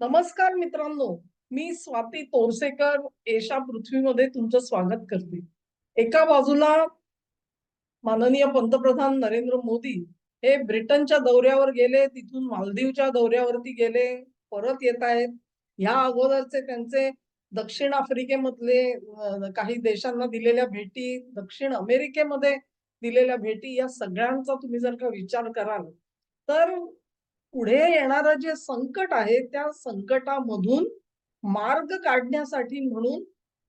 नमस्कार मित्रांनो मी स्वाती तोरसेकर एशा पृथ्वीमध्ये तुमचं स्वागत करते. एका बाजूला माननीय पंतप्रधान नरेंद्र मोदी हे ब्रिटनच्या दौऱ्यावर गेले तिथून मालदीवच्या दौऱ्यावरती गेले परत येत आहेत. ह्या अगोदरचे त्यांचे दक्षिण आफ्रिकेमधले काही देशांना दिलेल्या भेटी दक्षिण अमेरिकेमध्ये दिलेल्या भेटी या सगळ्यांचा तुम्ही जर का विचार कराल तर पुढे येणारं जे संकट आहे त्या संकटामधून मार्ग काढण्यासाठी म्हणून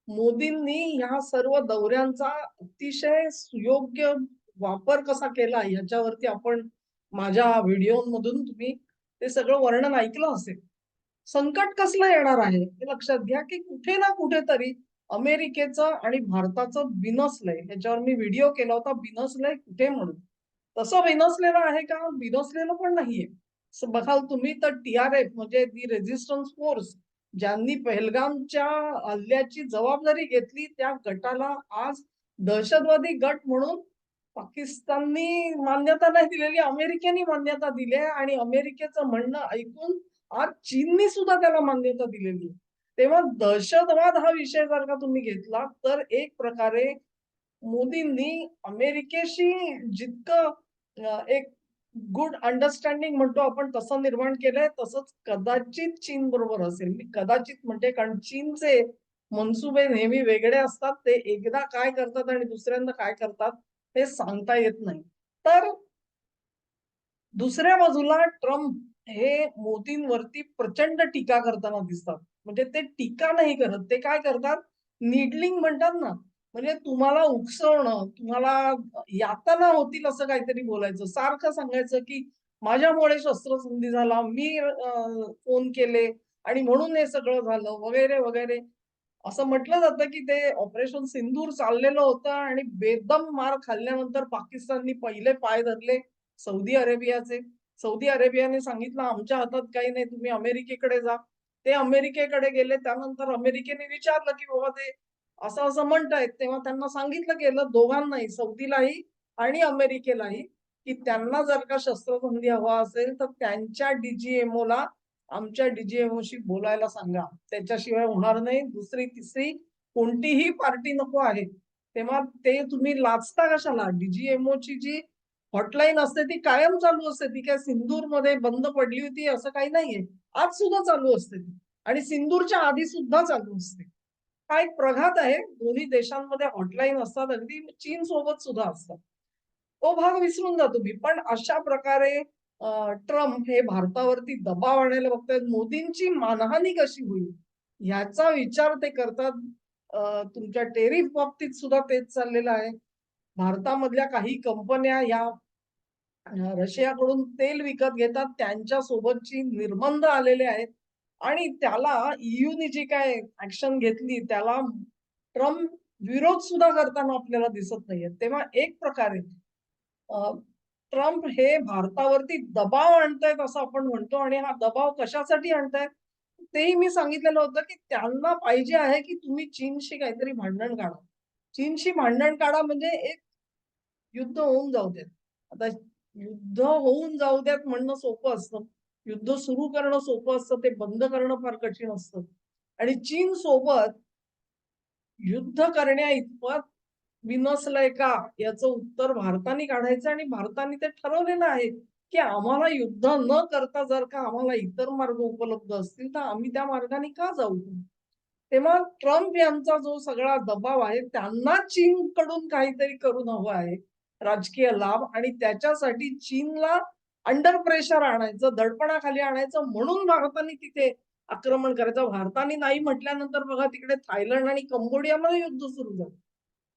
मोदींनी ह्या सर्व दौऱ्यांचा अतिशय सुयोग्य वापर कसा केला याच्यावरती आपण माझ्या व्हिडिओमधून तुम्ही ते सगळं वर्णन ऐकलं असेल. संकट कसलं येणार आहे हे लक्षात घ्या की कुठे ना कुठेतरी अमेरिकेचं आणि भारताचं बिनसलंय ह्याच्यावर मी व्हिडिओ केला होता बिनसलंय कुठे म्हणून. तसं बिनसलेलं आहे का? बिनसलेलं पण नाहीये. बघाल तुम्ही तर टी आर एफ म्हणजे दी रेझिस्टन्स फोर्स ज्यांनी पहलगामच्या हल्ल्याची जबाबदारी घेतली त्या गटाला आज दहशतवादी गट म्हणून पाकिस्ताननी मान्यता नाही दिलेली अमेरिकेने मान्यता दिली आहे आणि अमेरिकेचं म्हणणं ऐकून आज चीननी सुद्धा त्याला मान्यता दिलेली तेव्हा दहशतवाद हा विषय जर का तुम्ही घेतला तर एक प्रकारे मोदींनी अमेरिकेशी जितकं एक गुड अंडरस्टँडिंग म्हणतो आपण तसं निर्माण केलंय तसंच कदाचित चीन बरोबर असेल. मी कदाचित म्हणते कारण चीनचे मनसुबे नेहमी वेगळे असतात ते एकदा काय करतात आणि दुसऱ्यांदा काय करतात हे सांगता येत नाही. तर दुसऱ्या बाजूला ट्रम्प हे मोदींवरती प्रचंड टीका करताना दिसतात. म्हणजे ते टीका नाही करत ते काय करतात? निडलिंग म्हणतात ना म्हणजे तुम्हाला उकसवणं तुम्हाला यातना होतील असं काहीतरी बोलायचं. सारखं सांगायचं की माझ्यामुळे शस्त्रसंधी झाला मी फोन केले आणि म्हणून हे सगळं झालं वगैरे वगैरे. असं म्हटलं जातं की ते ऑपरेशन सिंदूर चाललेलं होतं आणि बेदम मार खाल्ल्यानंतर पाकिस्ताननी पहिले पाय धरले सौदी अरेबियाचे. सौदी अरेबियाने सांगितलं आमच्या हातात काही नाही तुम्ही अमेरिकेकडे जा. ते अमेरिकेकडे गेले त्यानंतर अमेरिकेने विचारलं की बाबा ते असं असं म्हणतायत. तेव्हा त्यांना सांगितलं गेलं दोघांनाही सौदीलाही आणि अमेरिकेलाही की त्यांना जर का शस्त्रसंधी हवा असेल तर त्यांच्या डीजीएमओ ला आमच्या डीजीएमओशी शी बोलायला सांगा. त्याच्याशिवाय होणार नाही. दुसरी तिसरी कोणतीही पार्टी नको आहे. तेव्हा ते तुम्ही लाचता कशाला? डीजीएमओ ची जी हॉटलाईन असते ती कायम चालू असते. ती काय सिंदूरमध्ये बंद पडली होती असं काही नाहीये. आज सुद्धा चालू असते ती. आणि सिंदूरच्या आधी सुद्धा चालू असते. हा एक प्रघात आहे. दोन्ही देशांमध्ये हॉटलाईन असतात. अगदी चीन सोबत सुद्धा असतात. तो भाग विसरून जा तुम्ही. पण अशा प्रकारे ट्रम्प हे भारतावरती दबाव आणायला बघतायत. मोदींची मानहानी कशी होईल? ह्याचा विचार ते करतात. तुमच्या टेरिफ बाबतीत सुद्धा तेच चाललेलं आहे. भारतामधल्या काही कंपन्या या रशियाकडून तेल विकत घेतात. त्यांच्या सोबतची निर्बंध आलेले आहेत. आणि त्याला ईयूने जी काय ऍक्शन घेतली त्याला ट्रम्प विरोध सुद्धा करताना आपल्याला दिसत नाहीये. तेव्हा एक प्रकारे ट्रम्प हे भारतावरती दबाव आणतायत असं आपण म्हणतो आणि हा दबाव कशासाठी आणतायत? तेही मी सांगितलेलं होतं की त्यांना पाहिजे आहे की तुम्ही चीनशी काहीतरी भांडण काढा. चीनशी भांडण काढा म्हणजे एक युद्ध होऊन जाऊ देत. आता युद्ध होऊन जाऊ द्यात म्हणणं सोपं असतं. युद्ध सुरू करणं सोपं असतं ते बंद करणं फार कठीण असतं. आणि चीन सोबत युद्ध करण्या इतपत बिनसलंय का याचं उत्तर भारताने काढायचं आणि भारताने ते ठरवलेलं आहे की आम्हाला युद्ध न करता जर का आम्हाला इतर मार्ग उपलब्ध असतील तर आम्ही त्या मार्गाने का जाऊ? तेव्हा ट्रम्प यांचा जो सगळा दबाव आहे त्यांना चीनकडून काहीतरी करून हवं आहे राजकीय लाभ. आणि त्याच्यासाठी चीनला अंडर प्रेशर आणायचं दडपणाखाली आणायचं म्हणून भारताने तिथे आक्रमण करायचं. भारताने नाही म्हटल्यानंतर बघा तिकडे थायलंड आणि कंबोडियामध्ये युद्ध सुरू झालं.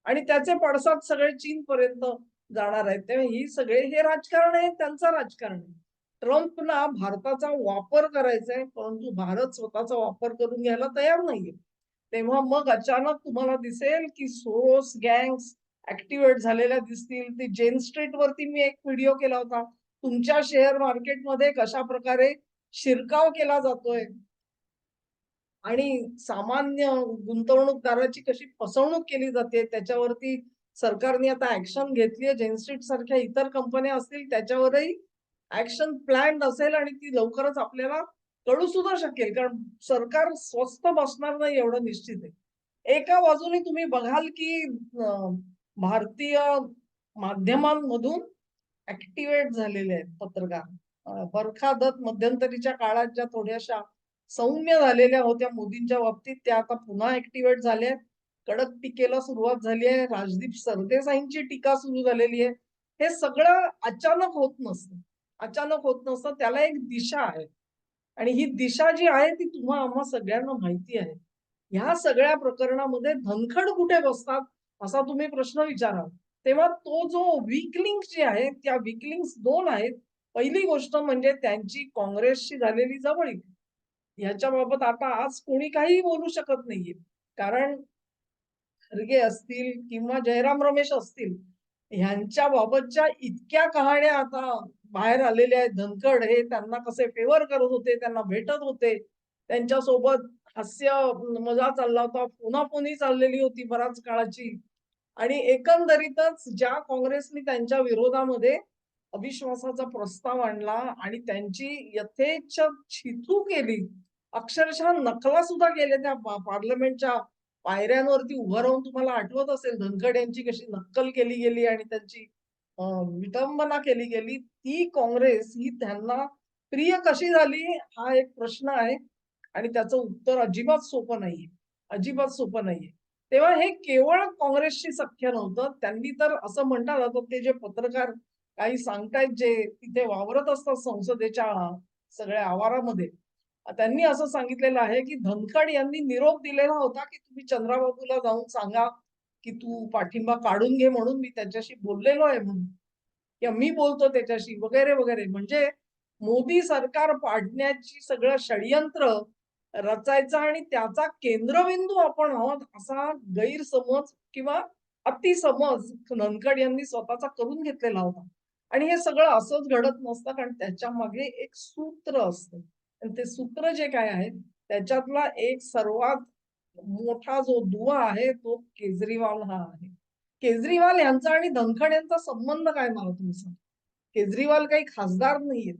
आणि त्याचे पडसाद सगळे चीन पर्यंत जाणार आहेत. तेव्हा ही सगळे हे राजकारण आहे त्यांचं राजकारण आहे. ट्रम्पना भारताचा वापर करायचा आहे परंतु भारत स्वतःचा वापर करून घ्यायला तयार नाहीये. तेव्हा मग अचानक तुम्हाला दिसेल की सोरोस गँग्स ऍक्टिव्हेट झालेल्या दिसतील. ते जेन स्ट्रीट वरती मी एक व्हिडिओ केला होता. तुमच्या शेअर मार्केटमध्ये कशा प्रकारे शिरकाव केला जातोय? आणि सामान्य गुंतवणूकदाराची कशी फसवणूक केली जाते? त्याच्यावरती सरकारने आता ऍक्शन घेतली आहे. जेन स्ट्रीट सारख्या इतर कंपन्या असतील त्याच्यावरही ऍक्शन प्लॅन असेल आणि ती लवकरच आपल्याला कळू सुद्धा शकेल. कारण सरकार स्वस्त बसणार नाही एवढं निश्चित आहे. एका बाजूने तुम्ही बघाल की भारतीय माध्यमांमधून ऍक्टिव्हेट झालेले आहेत पत्रकार. बरखा दत्त मध्यंतरीच्या काळात ज्या थोड्याशा सौम्य झालेल्या होत्या मोदींच्या बाबतीत त्या आता पुन्हा ऍक्टिव्हेट झाल्या आहेत. कडक टीकेला सुरुवात झाली आहे. राजदीप सरदेसाईंची टीका सुरू झालेली आहे. हे सगळं अचानक होत नसतं. अचानक होत नसतं त्याला एक दिशा आहे. आणि ही दिशा जी आहे ती तुम्हा आम्हा सगळ्यांना माहिती आहे. ह्या सगळ्या प्रकरणामध्ये धनखड कुठे बसतात असा तुम्ही प्रश्न विचाराल. तेव्हा तो जो वीक लिंक जी आहे त्या वीक लिंक्स दोन आहेत. पहिली गोष्ट म्हणजे त्यांची काँग्रेसशी झालेली जवळीक. ह्याच्याबाबत आता आज कोणी काही बोलू शकत नाहीये. कारण खरगे असतील किंवा जयराम रमेश असतील ह्यांच्या बाबतच्या इतक्या कहाण्या आता बाहेर आलेल्या आहेत. धनखड हे त्यांना कसे फेवर करत होते त्यांना भेटत होते. त्यांच्यासोबत हास्य मजा चालला होता. पुन्हा चाललेली होती बराच काळाची. आणि एकंदरीतच ज्या काँग्रेसने त्यांच्या विरोधामध्ये अविश्वासाचा प्रस्ताव आणला आणि त्यांची यथेच्छ छितू केली अक्षरशः नकला सुद्धा केल्या त्या पार्लमेंटच्या पायऱ्यांवरती उभं राहून तुम्हाला आठवत असेल धनखड यांची कशी नक्कल केली गेली आणि त्यांची विटंबना केली गेली ती काँग्रेस ही त्यांना प्रिय कशी झाली हा एक प्रश्न आहे आणि त्याचं उत्तर अजिबात सोपं नाहीये अजिबात सोपं नाहीये. तेव्हा हे केवळ काँग्रेसशी सख्य नव्हतं. त्यांनी तर असं म्हणतात आता ते जे पत्रकार काही सांगतायत जे तिथे वावरत असतात संसदेच्या सगळ्या आवारामध्ये त्यांनी असं सांगितलेलं आहे की धनखड यांनी निरोप दिलेला होता की तुम्ही चंद्राबाबूला जाऊन सांगा की तू पाठिंबा काढून घे म्हणून मी त्याच्याशी बोललेलो आहे म्हणून. किंवा मी बोलतो त्याच्याशी वगैरे वगैरे. म्हणजे मोदी सरकार पाडण्याची सगळं षडयंत्र रचायचा आणि त्याचा केंद्रबिंदू आपण आहोत असा गैरसमज किंवा अतिसमज ननकड यांनी स्वतःचा करून घेतलेला होता. आणि हे सगळं असंच घडत नसतं कारण त्याच्यामागे एक सूत्र असतं. आणि ते सूत्र जे काय आहे त्याच्यातला एक सर्वात मोठा जो दुवा आहे तो केजरीवाल हा आहे. केजरीवाल यांचा आणि धनखड यांचा संबंध काय मला तुम्ही सांग? केजरीवाल काही खासदार नाहीयेत.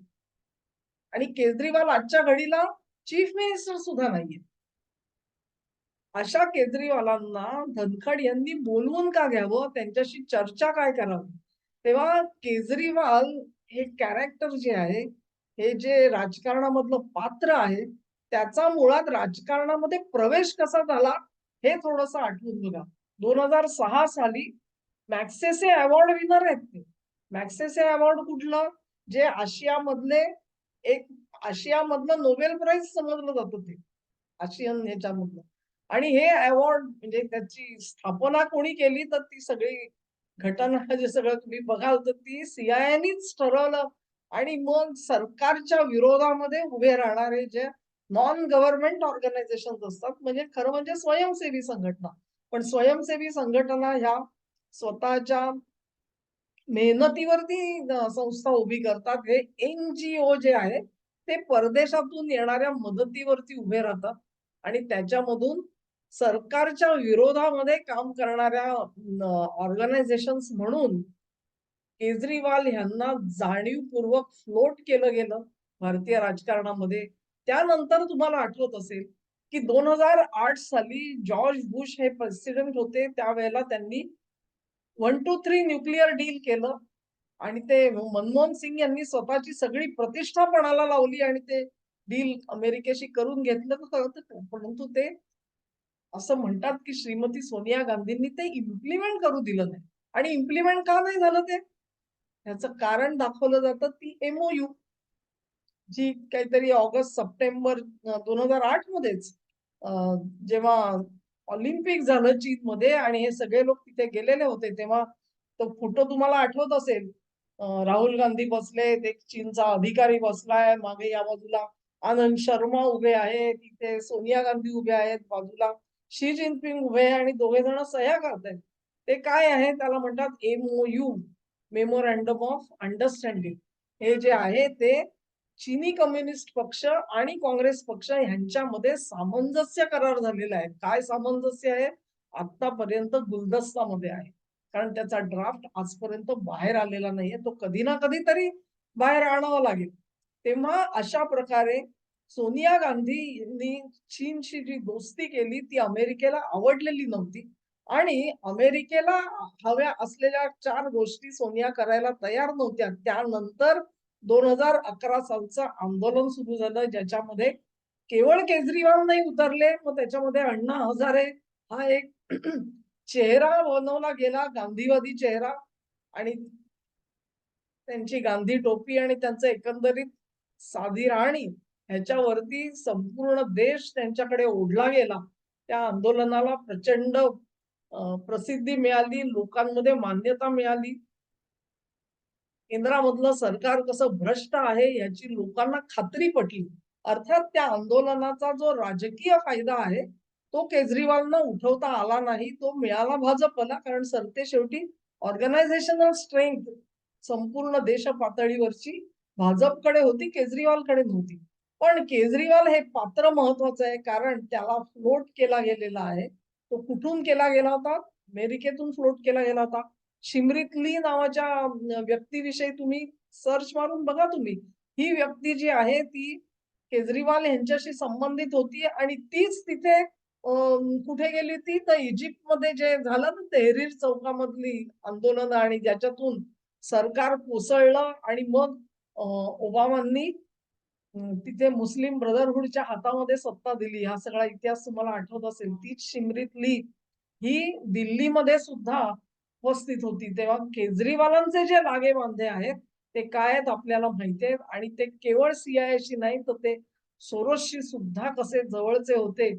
आणि केजरीवाल आजच्या घडीला चीफ मिनिस्टर सुद्धा नाहीये. अशा केजरीवालांना धनखड यांनी बोलवून का घ्यावं? त्यांच्याशी चर्चा काय करावी? तेव्हा केजरीवाल हे कॅरेक्टर जे आहे हे जे राजकारणामधलं पात्र आहे त्याचा मुळात राजकारणामध्ये प्रवेश कसा झाला हे थोडस आठवून बघा. दोन हजार सहा साली मॅक्सेसे अवॉर्ड विनर आहेत ते. मॅक्सेसे अवॉर्ड कुठलं? जे आशियामधले एक आशियामधलं नोबेल प्राईज समजलं जातं ते. आशियन ह्याच्यामधलं. आणि हे अवॉर्ड म्हणजे त्याची स्थापना कोणी केली तर ती सगळी घटना जे सगळं तुम्ही बघाल तर ती सीआयएनीच ठरवलं. आणि मग सरकारच्या विरोधामध्ये उभे राहणारे जे नॉन गव्हर्नमेंट ऑर्गनायझेशन असतात म्हणजे खरं म्हणजे स्वयंसेवी संघटना. पण स्वयंसेवी संघटना ह्या स्वतःच्या मेहनतीवरती संस्था उभी करतात. हे एनजीओ जे आहे ते परदेशातून येणाऱ्या मदतीवरती उभे राहतात आणि त्याच्यामधून सरकारच्या विरोधामध्ये काम करणाऱ्या ऑर्गनायझेशन म्हणून केजरीवाल यांना जाणीवपूर्वक फ्लोट केलं गेलं भारतीय राजकारणामध्ये. त्यानंतर तुम्हाला आठवत असेल की दोन हजार आठ साली जॉर्ज बुश हे प्रेसिडेंट होते. त्यावेळेला त्यांनी one two three nuclear deal केलं. आणि ते मनमोहन सिंग यांनी स्वतःची सगळी प्रतिष्ठा पणाला लावली आणि ते डील अमेरिकेशी करून घेतलं परंतु ते असं म्हणतात की श्रीमती सोनिया गांधींनी ते इम्प्लिमेंट करू दिलं नाही. आणि इम्प्लिमेंट का नाही झालं ते? ह्याचं कारण दाखवलं जातं ती एमओयू जी काहीतरी ऑगस्ट सप्टेंबर दोन हजार आठ मध्येच जेव्हा ऑलिम्पिक झालं चीनमध्ये आणि हे सगळे लोक तिथे गेलेले होते तेव्हा तो फोटो तुम्हाला आठवत असेल राहुल गांधी बसले एक चीनचा अधिकारी बसलाय मागे या बाजूला आनंद शर्मा उभे आहेत तिथे सोनिया गांधी उभे आहेत बाजूला शी जिनपिंग उभे आहे आणि दोघे जण सह्या करतायत ते काय आहे त्याला म्हणतात एमओयू मेमोरँडम ऑफ अंडरस्टँडिंग हे जे आहे ते चीनी कम्युनिस्ट पक्ष आणि काँग्रेस पक्ष यांच्यामध्ये सामंजस्य करार झालेला आहे. काय सामंजस्य आहे? आतापर्यंत गुलदस्तामध्ये आहे. कारण त्याचा ड्राफ्ट आजपर्यंत बाहेर आलेला नाहीये. तो कधी ना कधी तरी बाहेर आणावा लागेल. तेव्हा अशा प्रकारे सोनिया गांधींनी चीनशी जी दोस्ती केली ती अमेरिकेला आवडलेली नव्हती. आणि अमेरिकेला हव्या असलेल्या चार गोष्टी सोनिया करायला तयार नव्हत्या. त्यानंतर दोन हजार अकरा सालचं आंदोलन सुरू झालं ज्याच्यामध्ये केवळ केजरीवाल नाही उतरले मग त्याच्यामध्ये अण्णा हजारे हा एक चेहरा बनवला गेला गांधीवादी चेहरा आणि त्यांची गांधी टोपी आणि त्यांचं एकंदरीत साधी राहणी ह्याच्यावरती संपूर्ण देश त्यांच्याकडे ओढला गेला. त्या आंदोलनाला प्रचंड प्रसिद्धी मिळाली लोकांमध्ये मान्यता मिळाली. केंद्रामधलं सरकार कसं भ्रष्ट आहे याची लोकांना खात्री पटली. अर्थात त्या आंदोलनाचा जो राजकीय फायदा आहे तो केजरीवालना उठवता आला नाही तो मिळाला भाजपला कारण सरते शेवटी ऑर्गनायझेशनल स्ट्रेंथ संपूर्ण देश पातळीवरची भाजपकडे होती केजरीवालकडे नव्हती. पण केजरीवाल हे पात्र महत्वाचं आहे कारण त्याला फ्लोट केला गेलेला आहे. तो कुठून केला गेला होता? अमेरिकेतून फ्लोट केला गेला होता. शिमरीतली नावाच्या व्यक्तीविषयी तुम्ही सर्च मारून बघा तुम्ही. ही व्यक्ती जी आहे ती केजरीवाल यांच्याशी संबंधित होती आणि तीच तिथे कुठे गेली ती? तर इजिप्तमध्ये जे झालं ना तेहरीर चौकामधली आंदोलन आणि ज्याच्यातून सरकार कोसळलं आणि मग ओबामांनी तिथे मुस्लिम ब्रदरहुडच्या हातामध्ये सत्ता दिली. हा सगळा इतिहास तुम्हाला आठवत असेल. तीच शिमरीतली ही दिल्लीमध्ये सुद्धा उपस्थित होती. तेव्हा केजरीवालांचे जे लागे बांधे आहेत ते काय आहेत आपल्याला माहिती आहेत. आणि ते केवळ सीआयएशी नाही तर ते सोरोसशी सुद्धा कसे जवळचे होते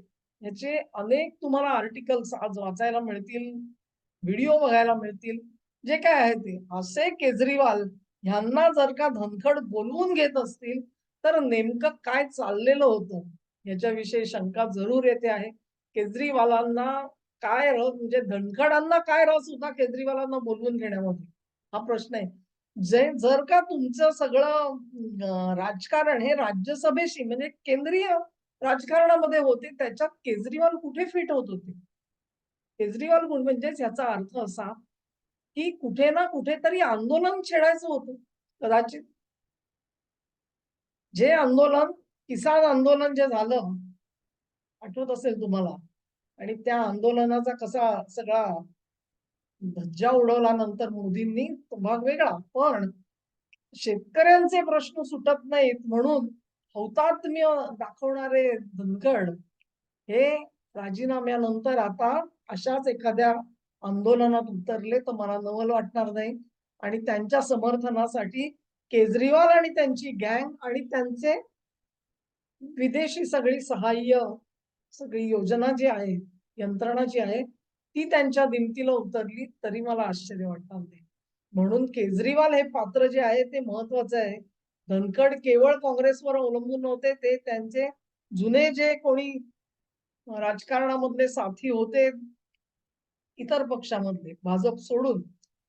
याचे अनेक तुम्हाला आर्टिकल्स आज वाचायला मिळतील व्हिडिओ बघायला मिळतील. जे काय आहे ते. असे केजरीवाल ह्यांना जर का धनखड बोलवून घेत असतील तर नेमकं काय चाललेलं होतं? याच्याविषयी शंका जरूर येते आहे. केजरीवालांना काय रस म्हणजे धनखडांना काय रस होता केजरीवालांना बोलवून घेण्यामध्ये? हा प्रश्न आहे. जे जर का तुमचं सगळं राजकारण हे राज्यसभेशी म्हणजे केंद्रीय राजकारणामध्ये होते त्याच्यात केजरीवाल कुठे फिट होत होते? केजरीवाल म्हणजेच याचा अर्थ असा की कुठे ना कुठेतरी आंदोलन छेडायचं होतं कदाचित. जे आंदोलन किसान आंदोलन जे झालं आठवत असेल तुम्हाला? आणि त्या आंदोलनाचा कसा सगळा धज्जा उडवला नंतर मोदींनी तो भाग वेगळा. पण शेतकऱ्यांचे प्रश्न सुटत नाहीत म्हणून हौतात्म्य दाखवणारे धनगड हे राजीनाम्यानंतर आता अशाच एखाद्या आंदोलनात उतरले तर मला नवल वाटणार नाही. आणि त्यांच्या समर्थनासाठी केजरीवाल आणि त्यांची गँग आणि त्यांचे विदेशी सगळी सहाय्य सगळी योजना जी आहे यंत्रणा जी आहे ती त्यांच्या दिमतीला उतरली तरी मला आश्चर्य वाटणार नाही. म्हणून केजरीवाल हे पात्र जे आहे ते महत्वाचं आहे. धनखड केवळ काँग्रेसवर अवलंबून नव्हते ते त्यांचे जुने जे कोणी राजकारणामधले साथी होते इतर पक्षामधले भाजप सोडून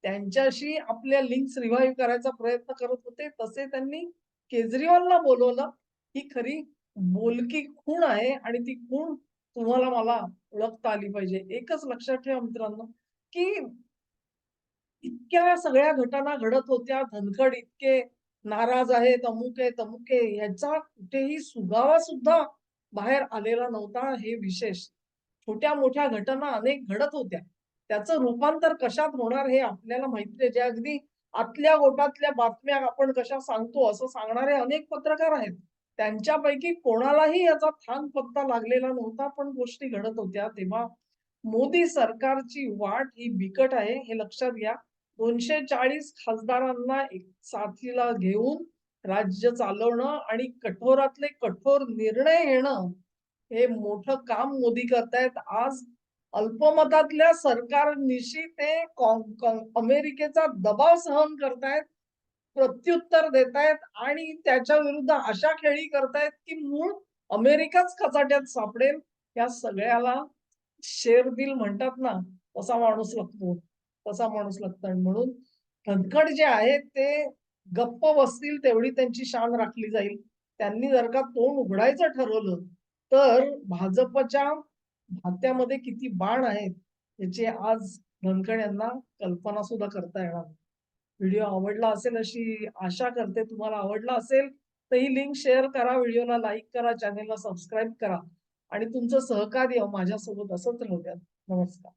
त्यांच्याशी आपल्या लिंक्स रिव्हाइव्ह करायचा प्रयत्न करत होते तसे त्यांनी केजरीवालला बोलवलं. ही खरी बोलकी खूण आहे आणि ती खूण तुम्हाला मला ओळखता आली पाहिजे. एकच लक्षात ठेवा मित्रांनो की इतक्या सगळ्या घटना घडत होत्या धनखड इतके नाराज आहेत अमुक आहे अमुक आहे. ह्याचा कुठेही सुगावा सुद्धा बाहेर आलेला नव्हता हे विशेष. छोट्या मोठ्या घटना अनेक घडत होत्या. त्याचं रूपांतर कशात होणार हे आपल्याला माहिती आहे. जे अगदी आतल्या गोटातल्या बातम्या आपण कशा सांगतो असं सांगणारे अनेक पत्रकार आहेत. त्यांच्यापैकी कोणालाही याचा थांग पत्ता लागलेला नव्हता पण गोष्टी घडत होत्या. तेव्हा मोदी सरकारची वाट ही बिकट आहे हे लक्षात घ्या. दोनशे चाळीस खासदारांना एक साथीला घेऊन राज्य चालवणं आणि कठोरातले कठोर निर्णय घेणं हे मोठं काम मोदी करतायत. आज अल्पमतातल्या सरकारनिशी ते अमेरिकेचा दबाव सहन करतायत प्रत्युत्तर देतायत आणि त्याच्या विरुद्ध अशा खेळी करतायत की मूळ अमेरिकाच कचाट्यात सापडेल. या सगळ्याला शेर दिल म्हणतात ना तसा माणूस लागतो तसा माणूस लागतो आणि म्हणून. धनखड जे आहे ते गप्प बसतील तेवढी त्यांची शान राखली जाईल. त्यांनी जर का तोंड उघडायचं ठरवलं तर भाजपच्या भात्यामध्ये किती बाण आहेत याची आज धनखड यांना कल्पना सुद्धा करता येणार व्हिडिओ आवडला असेल अशी आशा करते तुम्हाला आवडला असेल तर ही लिंक शेअर करा व्हिडिओला लाईक करा चॅनेलला सबस्क्राईब करा. आणि तुमचं सहकार्य माझ्यासोबत असंच राहू द्या. नमस्कार.